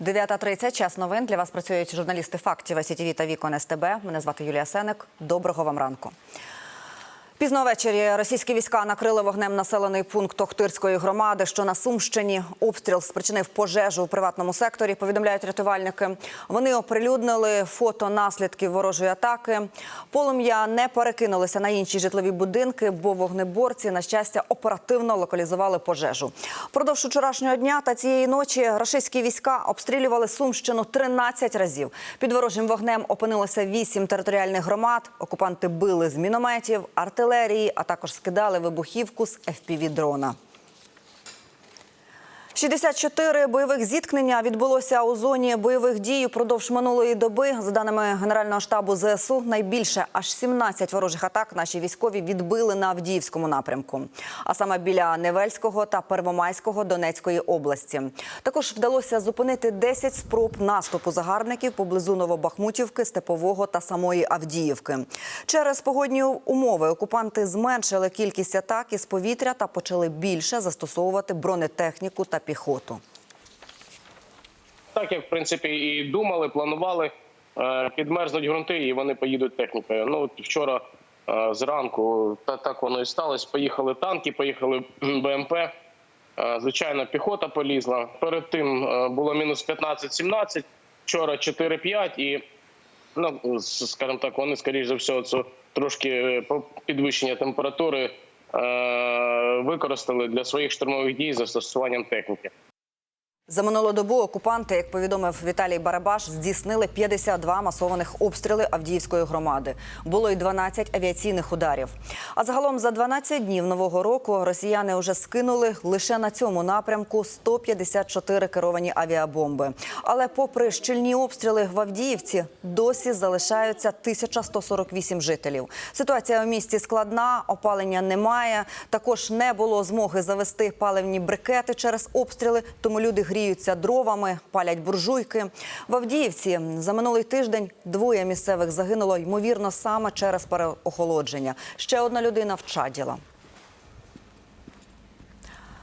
9.30, час новин. Для вас працюють журналісти фактів СІТВ та Вікон СТБ. Мене звати Юлія Сеник. Доброго вам ранку. Пізно ввечері російські війська накрили вогнем населений пункт Охтирської громади, що на Сумщині. Обстріл спричинив пожежу у приватному секторі. Повідомляють рятувальники. Вони оприлюднили фото наслідків ворожої атаки. Полум'я не перекинулися на інші житлові будинки, бо вогнеборці, на щастя, оперативно локалізували пожежу. Продовж вчорашнього дня та цієї ночі рашистські війська обстрілювали Сумщину 13 разів. Під ворожим вогнем опинилося 8 територіальних громад. Окупанти били з мінометів, артилерії, а також скидали вибухівку з FPV-дрона. 64 бойових зіткнення відбулося у зоні бойових дій упродовж минулої доби. За даними Генерального штабу ЗСУ, найбільше аж 17 ворожих атак наші військові відбили на Авдіївському напрямку, а саме біля Невельського та Первомайського Донецької області. Також вдалося зупинити 10 спроб наступу загарбників поблизу Новобахмутівки, Степового та самої Авдіївки. Через погодні умови окупанти зменшили кількість атак із повітря та почали більше застосовувати бронетехніку та піхоту. Так як в принципі і думали, планували, е, підмерзнуть ґрунти, і вони поїдуть технікою. Ну от вчора е, зранку та так воно і сталося. Поїхали танки, поїхали БМП. Е, Звичайно, піхота полізла. Перед тим було мінус 15-17, вчора 4-5 і. Ну, скажімо так, вони, скоріш за все, це трошки підвищення температури використали для своїх штурмових дій застосуванням техніки. За минулу добу окупанти, як повідомив Віталій Барабаш, здійснили 52 масованих обстріли Авдіївської громади. Було й 12 авіаційних ударів. А загалом за 12 днів нового року росіяни вже скинули лише на цьому напрямку 154 керовані авіабомби. Але, попри щільні обстріли в Авдіївці, досі залишаються 1148 жителів. Ситуація у місті складна, опалення немає. Також не було змоги завести паливні брикети через обстріли, тому люди гріються дровами, палять буржуйки. В Авдіївці за минулий тиждень двоє місцевих загинуло, ймовірно, саме через переохолодження. Ще одна людина вчаділа.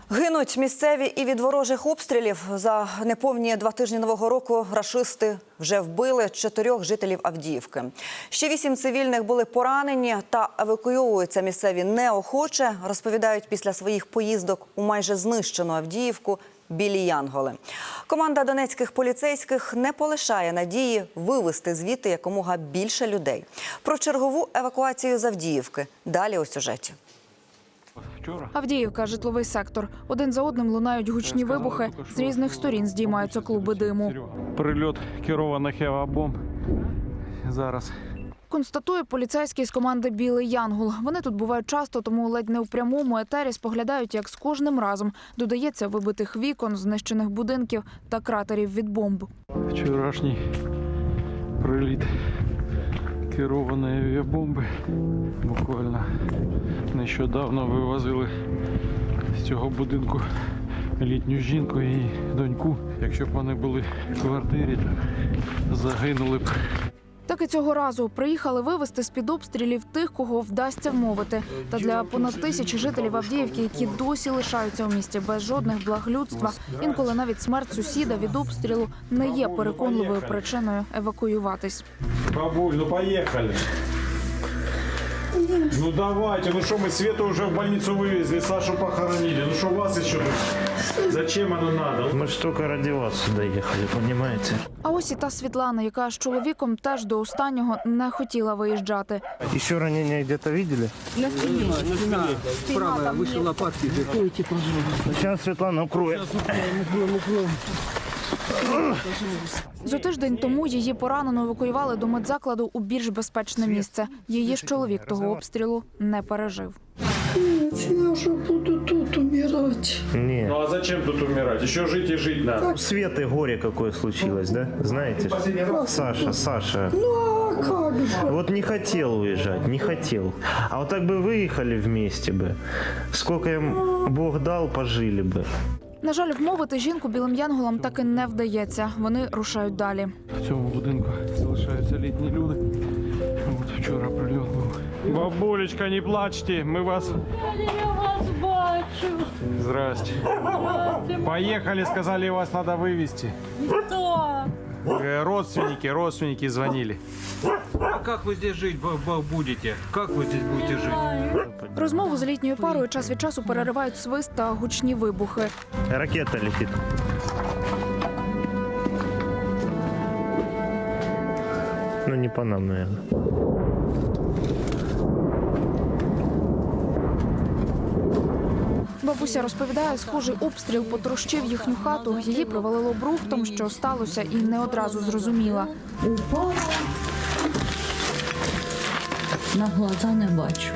Гинуть місцеві і від ворожих обстрілів. За неповні два тижні нового року рашисти вже вбили чотирьох жителів Авдіївки. Ще вісім цивільних були поранені та евакуйовуються місцеві неохоче. Розповідають після своїх поїздок у майже знищену Авдіївку. Білі Янголи. Команда донецьких поліцейських не полишає надії вивезти звідти якомога більше людей. Про чергову евакуацію з Авдіївки. Далі у сюжеті. Авдіївка, житловий сектор. Один за одним лунають гучні вибухи. З різних сторін здіймаються клуби диму. прильот керованих авіабомб. Зараз Констатує поліцейський з команди Білий Янгол. Вони тут бувають часто, тому ледь не в прямому етері споглядають, як з кожним разом додається вибитих вікон, знищених будинків та кратерів від бомб. вчорашній приліт керованої авіабомби. Буквально нещодавно вивозили з цього будинку літню жінку і доньку. Якщо б вони були в квартирі, то загинули б. Так і цього разу приїхали вивезти з під обстрілів тих, кого вдасться вмовити. Та для понад тисячі жителів Авдіївки, які досі лишаються у місті без жодних благ людства, інколи навіть смерть сусіда від обстрілу не є переконливою причиною евакуюватись. Бабуль, ну поехали. Ну давайте, ну что мы Свету уже в больницу вывезли, Сашу похоронили. Ну что вас еще тут? Зачем оно надо? Мы ж только ради вас сюда ехали, понимаете? А ось і та Світлана, яка з чоловіком теж до останнього не хотіла виїжджати. Еще ранения где-то видели? Правая выше лопатки. Сейчас Светлана укроет. Зо тиждень тому її поранено евакуювали до медзакладу у більш безпечне місце. Її ж чоловік того обстрілу не пережив. Я уже буду тут умирать. Не. Ну а зачем тут умирать? Еще жить и жить надо. У Светы горе какое случилось, да? Знаете? Саша, Саша. Ну а как же? Вот не хотел уезжать, не хотел. А вот так бы выехали вместе бы. Сколько им Бог дал, пожили бы. На жаль, вмовити жінку білим янголам так і не вдається. Вони рушають далі. В цьому будинку залишаються літні люди. От вчора прильот був. Бабулечка, не плачте, ми вас Я вас бачу. Здрасте. Поехали, сказали, вас надо вывести. Кто? Э, Родственники, родственники звонили. А как вы здесь жить б- б- будете? Как вы здесь будете жить? Розмову з літньою парою час від часу переривають свист та гучні вибухи. Ракета летит. Ну, не по нам, наверное. Бабуся розповідає, схожий обстріл потрощив їхню хату. Її провалило брухтом, що сталося, і не одразу зрозуміла. Упала. На глаза не бачу.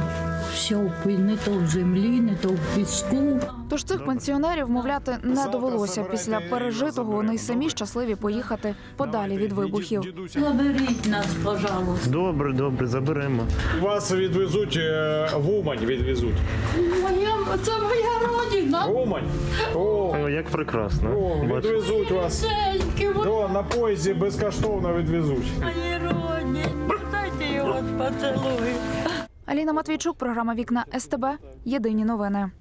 Все в пи- не то в землі, не то в піску. Тож цих пенсіонерів мовляти не довелося. Після пережитого вони й самі щасливі поїхати подалі від вибухів. Заберіть нас, пожалуйста. Добре, добре, заберемо. Вас відвезуть е, в Умань, відвезуть. Моя, це моя родина. Умань? О, О, як прекрасно. о відвезуть вас. До, на поїзді безкоштовно відвезуть. мої родні. Дайте його поцілую. Аліна Матвійчук, програма Вікна СТБ. Єдині новини.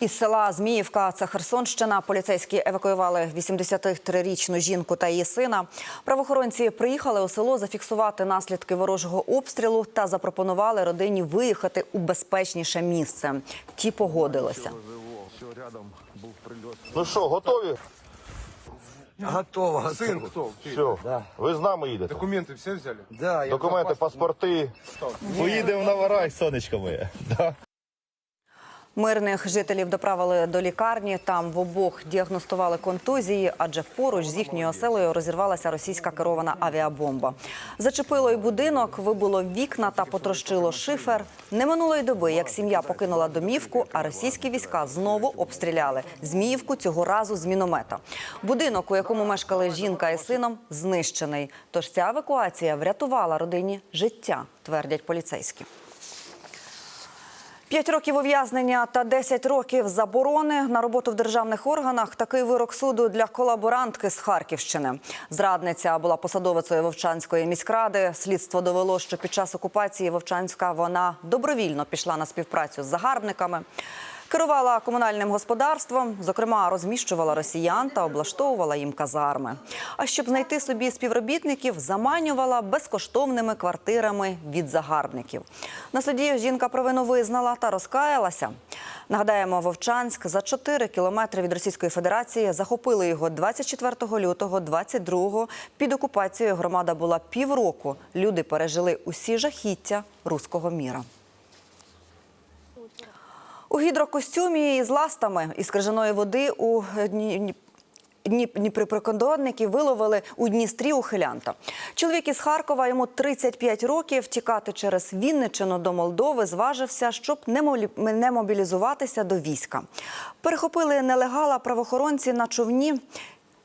Із села Зміївка, це Херсонщина. Поліцейські евакуювали 83-річну жінку та її сина. Правоохоронці приїхали у село зафіксувати наслідки ворожого обстрілу та запропонували родині виїхати у безпечніше місце. Ті погодилися. Ну що, готові? Готово. Син хто? Все. Ви з нами їдете? Документы все взяли? Да. Документи, паспорти. Поїдемо на варай, сонечко моє. Да. Мирних жителів доправили до лікарні. Там в обох діагностували контузії, адже поруч з їхньою оселею розірвалася російська керована авіабомба. Зачепило й будинок, вибило вікна та потрощило шифер. Не минулої доби, як сім'я покинула домівку, а російські війська знову обстріляли Зміївку цього разу з міномета. Будинок, у якому мешкали жінка і сином, знищений. Тож ця евакуація врятувала родині життя, твердять поліцейські. П'ять років ув'язнення та 10 років заборони на роботу в державних органах. Такий вирок суду для колаборантки з Харківщини. Зрадниця була посадовицею Вовчанської міськради. Слідство довело, що під час окупації Вовчанська вона добровільно пішла на співпрацю з загарбниками. Керувала комунальним господарством, зокрема, розміщувала росіян та облаштовувала їм казарми. А щоб знайти собі співробітників, заманювала безкоштовними квартирами від загарбників. На суді жінка провину визнала та розкаялася. Нагадаємо, Вовчанськ за 4 кілометри від Російської Федерації захопили його 24 лютого 22-го. Під окупацією громада була півроку. Люди пережили усі жахіття руського міра. У гідрокостюмі із ластами із крижаної води у Дні- Дні- Дніпроприкордонники виловили у Дністрі ухилянта. Чоловік із Харкова, йому 35 років, тікати через Вінничину до Молдови зважився, щоб не мобілізуватися до війська. Перехопили нелегала правоохоронці на човні.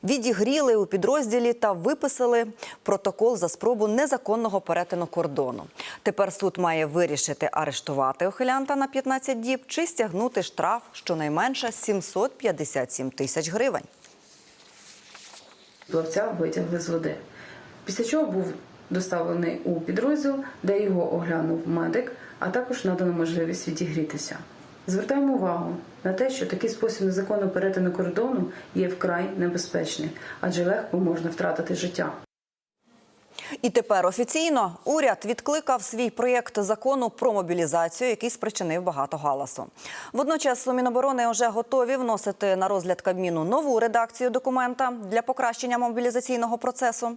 Відігріли у підрозділі та виписали протокол за спробу незаконного перетину кордону. Тепер суд має вирішити арештувати ухилянта на 15 діб чи стягнути штраф щонайменше 757 тисяч гривень. Плавця витягли з води. Після чого був доставлений у підрозділ, де його оглянув медик, а також надано можливість відігрітися. Звертаємо увагу на те, що такий спосіб незаконного перетину кордону є вкрай небезпечний, адже легко можна втратити життя. І тепер офіційно уряд відкликав свій проєкт закону про мобілізацію, який спричинив багато галасу. Водночас у Міноборони вже готові вносити на розгляд Кабміну нову редакцію документа для покращення мобілізаційного процесу.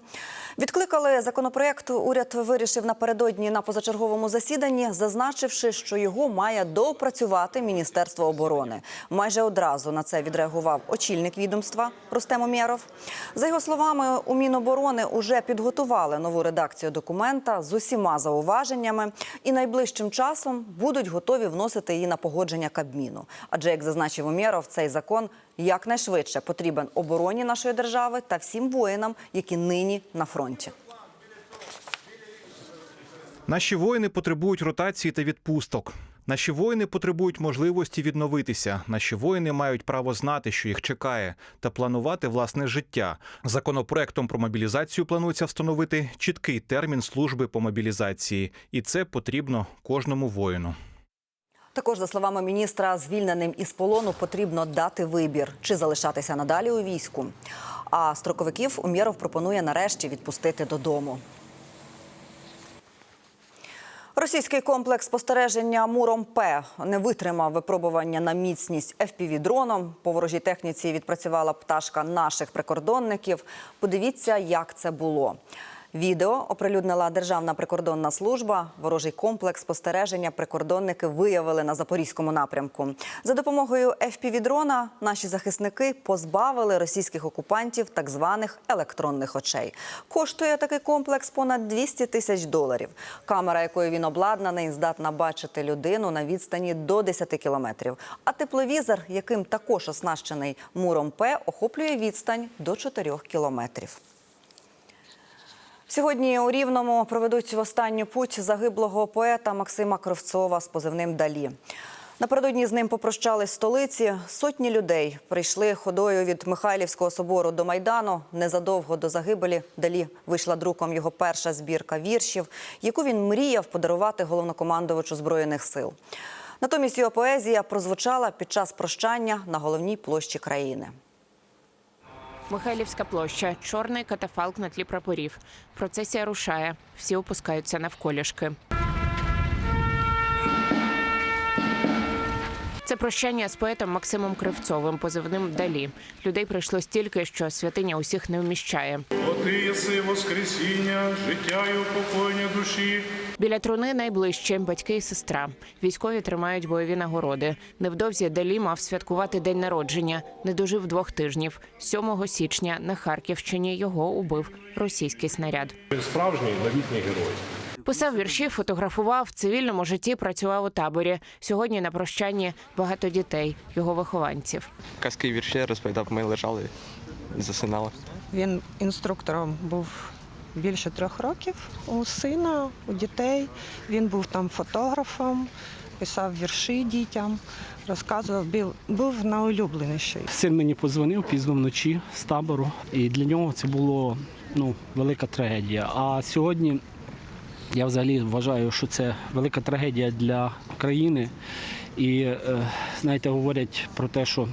Відкликали законопроєкт. Уряд вирішив напередодні на позачерговому засіданні, зазначивши, що його має доопрацювати Міністерство оборони. Майже одразу на це відреагував очільник відомства Рустем Умєров. За його словами, у Міноборони уже підготували нову редакцію документа з усіма зауваженнями і найближчим часом будуть готові вносити її на погодження Кабміну. Адже, як зазначив Умєров, цей закон якнайшвидше потрібен обороні нашої держави та всім воїнам, які нині на фронті. Наші воїни потребують ротації та відпусток. Наші воїни потребують можливості відновитися. Наші воїни мають право знати, що їх чекає, та планувати власне життя. Законопроектом про мобілізацію планується встановити чіткий термін служби по мобілізації, і це потрібно кожному воїну. Також, за словами міністра, звільненим із полону потрібно дати вибір, чи залишатися надалі у війську. А строковиків Умєров пропонує нарешті відпустити додому. Російський комплекс спостереження Муром П не витримав випробування на міцність fpv дроном. По ворожій техніці відпрацювала пташка наших прикордонників. Подивіться, як це було. Відео оприлюднила Державна прикордонна служба. Ворожий комплекс спостереження прикордонники виявили на запорізькому напрямку. За допомогою FPV-дрона наші захисники позбавили російських окупантів так званих електронних очей. Коштує такий комплекс понад 200 тисяч доларів. Камера, якою він обладнаний, здатна бачити людину на відстані до 10 кілометрів. А тепловізор, яким також оснащений муром П, охоплює відстань до 4 кілометрів. Сьогодні у Рівному проведуть в останню путь загиблого поета Максима Кравцова з позивним Далі. Напередодні з ним попрощались столиці. Сотні людей прийшли ходою від Михайлівського собору до Майдану. Незадовго до загибелі Далі вийшла друком його перша збірка віршів, яку він мріяв подарувати головнокомандувачу збройних сил. Натомість його поезія прозвучала під час прощання на головній площі країни. Михайлівська площа, чорний катафалк на тлі прапорів. Процесія рушає. Всі опускаються навколішки. Це прощання з поетом Максимом Кривцовим, позивним Далі. Людей прийшло стільки, що святиня усіх не вміщає. О ти єси воскресіння, життя і упокоєння душі. Біля труни найближче батьки і сестра. Військові тримають бойові нагороди. Невдовзі Далі мав святкувати день народження. Не дожив двох тижнів. 7 січня на Харківщині його убив російський снаряд. Він справжній новітній герой. Писав вірші, фотографував в цивільному житті. Працював у таборі. Сьогодні на прощанні багато дітей, його вихованців. Казки вірші розповідав, ми лежали і засинали. Він інструктором був більше трьох років у сина, у дітей. Він був там фотографом, писав вірші дітям, розказував, був, найулюбленіший. Син мені подзвонив пізно вночі з табору, і для нього це було ну, велика трагедія. А сьогодні я взагалі вважаю, що це велика трагедія для країни. І е, знаєте, говорять про те, що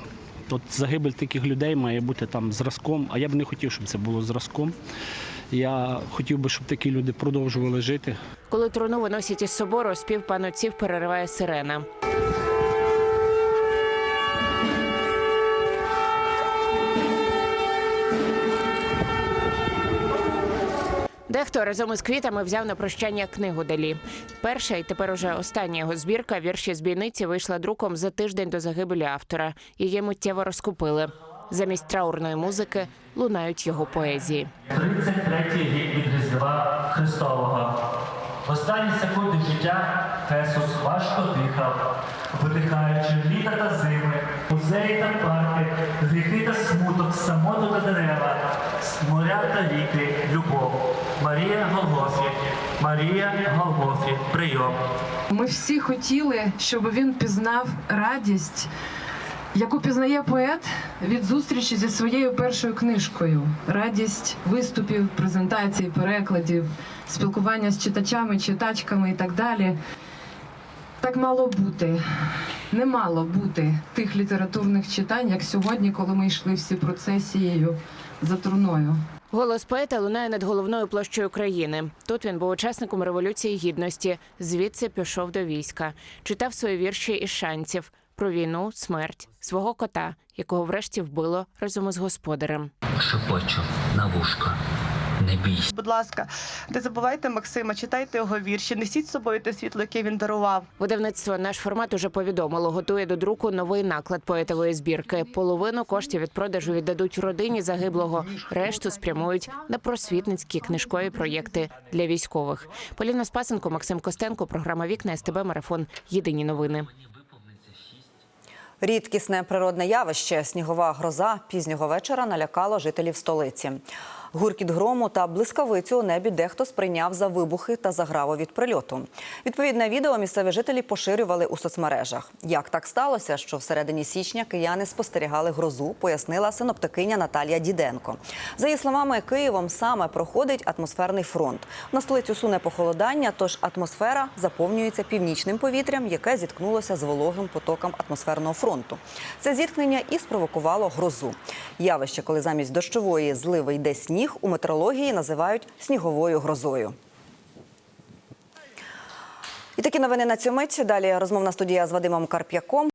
от загибель таких людей має бути там зразком. А я б не хотів, щоб це було зразком. Я хотів би, щоб такі люди продовжували жити. Коли труну виносять із собору, спів панотців перериває сирена. Дехто разом із квітами взяв на прощання книгу Далі. Перша і тепер уже остання його збірка вірші з бійниці вийшла друком за тиждень до загибелі автора. Її миттєво розкупили. Замість траурної музики лунають його поезії. 33-й рік від Різдва Христового. В останні секунди життя Хесус важко дихав, видихаючи літа та зими, музеї та парки, гріхи та смуток, самоту та дерева, моря та ріки, любов. Марія Голгофі, Марія Голгофі, прийом. Ми всі хотіли, щоб він пізнав радість, яку пізнає поет від зустрічі зі своєю першою книжкою. Радість виступів, презентацій, перекладів, спілкування з читачами, читачками і так далі. Так мало бути. Не мало бути тих літературних читань, як сьогодні, коли ми йшли всі процесією за труною. Голос поета лунає над головною площею країни. Тут він був учасником революції гідності. Звідси пішов до війська, читав свої вірші із шанців про війну, смерть, свого кота, якого врешті вбило разом із господарем. Шепочу на вушко. Не бійся. Будь ласка, не забувайте Максима, читайте його вірші, несіть з собою те світло, яке він дарував. Видавництво наш формат уже повідомило, готує до друку новий наклад поетової збірки. Половину коштів від продажу віддадуть родині загиблого. Решту спрямують на просвітницькі книжкові проєкти для військових. Поліна Спасенко, Максим Костенко, програма Вікна СТБ Марафон. Єдині новини. Рідкісне природне явище снігова гроза пізнього вечора налякало жителів столиці. Гуркіт грому та блискавицю у небі дехто сприйняв за вибухи та заграву від прильоту. Відповідне відео місцеві жителі поширювали у соцмережах. Як так сталося, що в середині січня кияни спостерігали грозу, пояснила синоптикиня Наталія Діденко. За її словами, Києвом саме проходить атмосферний фронт. На столицю суне похолодання, тож атмосфера заповнюється північним повітрям, яке зіткнулося з вологим потоком атмосферного фронту. Це зіткнення і спровокувало грозу. Явище, коли замість дощової зливи йде сніг, у метрології називають сніговою грозою. І такі новини на цю мить. Далі розмовна студія з Вадимом Карп'яком.